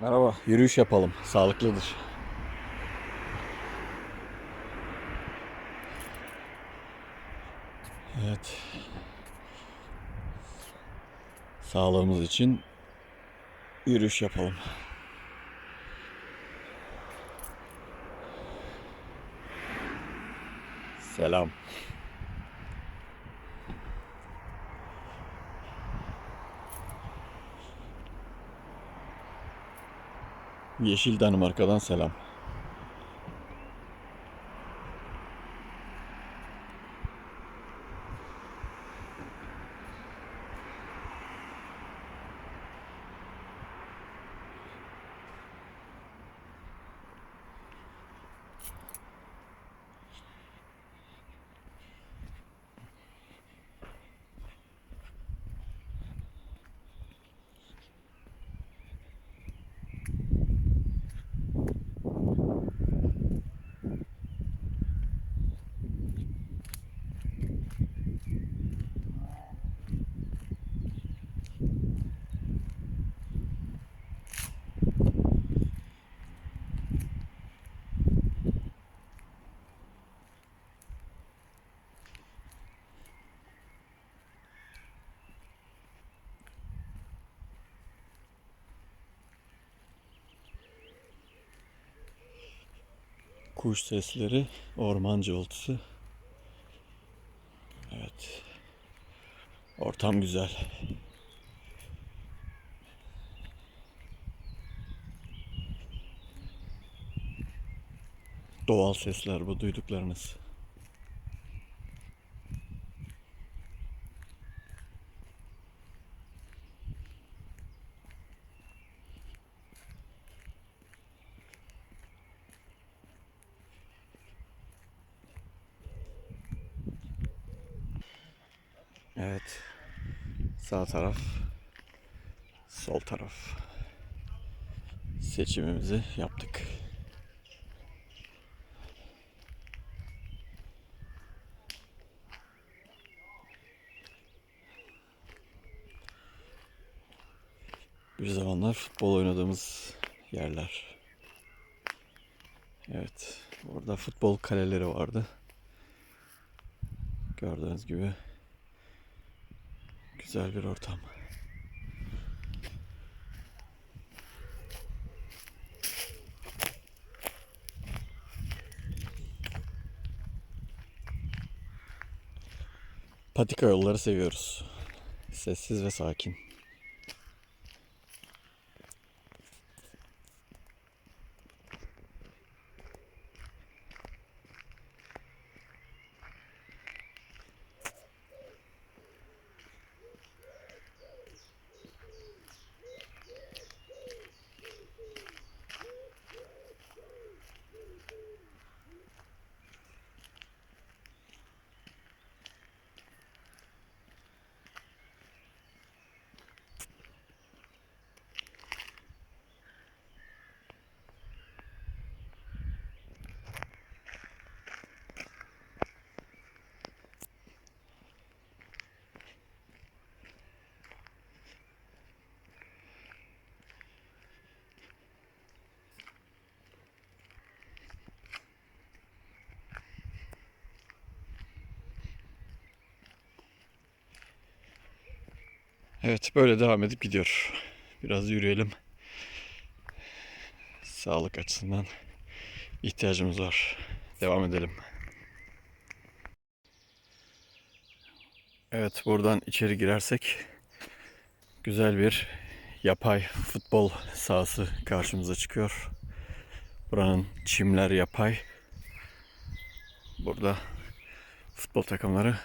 Merhaba, yürüyüş yapalım. Sağlıklıdır. Evet. Sağlığımız için yürüyüş yapalım. Selam. Yeşil Danimarka'dan selam. Kuş sesleri, orman cıvıltısı. Evet. Ortam güzel. Doğal sesler bu duyduklarınız. Evet. Sağ taraf, sol taraf. Seçimimizi yaptık. Bir zamanlar futbol oynadığımız yerler. Evet, orada futbol kaleleri vardı. Gördüğünüz gibi güzel bir ortam. Patika yolları seviyoruz. Sessiz ve sakin. Evet böyle devam edip gidiyor. Biraz yürüyelim. Sağlık açısından ihtiyacımız var. Devam edelim. Evet buradan içeri girersek güzel bir yapay futbol sahası karşımıza çıkıyor. Buranın çimler yapay. Burada futbol takımları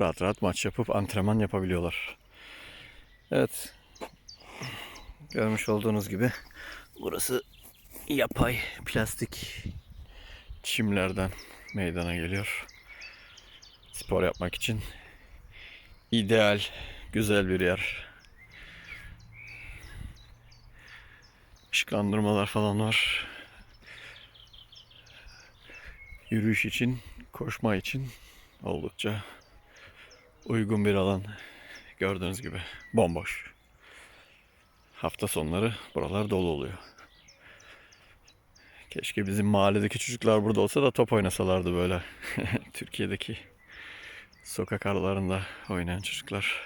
rahat rahat maç yapıp antrenman yapabiliyorlar. Evet. Görmüş olduğunuz gibi burası yapay plastik çimlerden meydana geliyor. Spor yapmak için ideal, güzel bir yer. Işıklandırmalar falan var. Yürüyüş için, koşma için oldukça uygun bir alan. Gördüğünüz gibi bomboş. hafta sonları buralar dolu oluyor. Keşke bizim mahalledeki çocuklar burada olsa da top oynasalardı böyle. Türkiye'deki sokak aralarında oynayan çocuklar.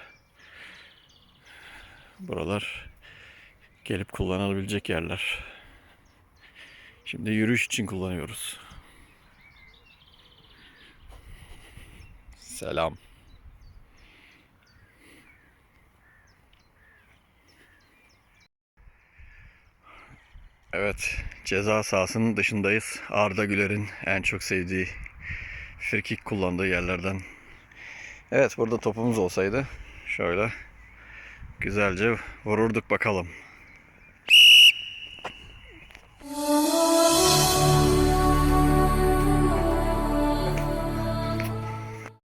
Buralar gelip kullanılabilecek yerler. Şimdi yürüyüş için kullanıyoruz. Selam. Evet, ceza sahasının dışındayız. Arda Güler'in en çok sevdiği frikik kullandığı yerlerden. Evet, burada topumuz olsaydı şöyle güzelce vururduk bakalım.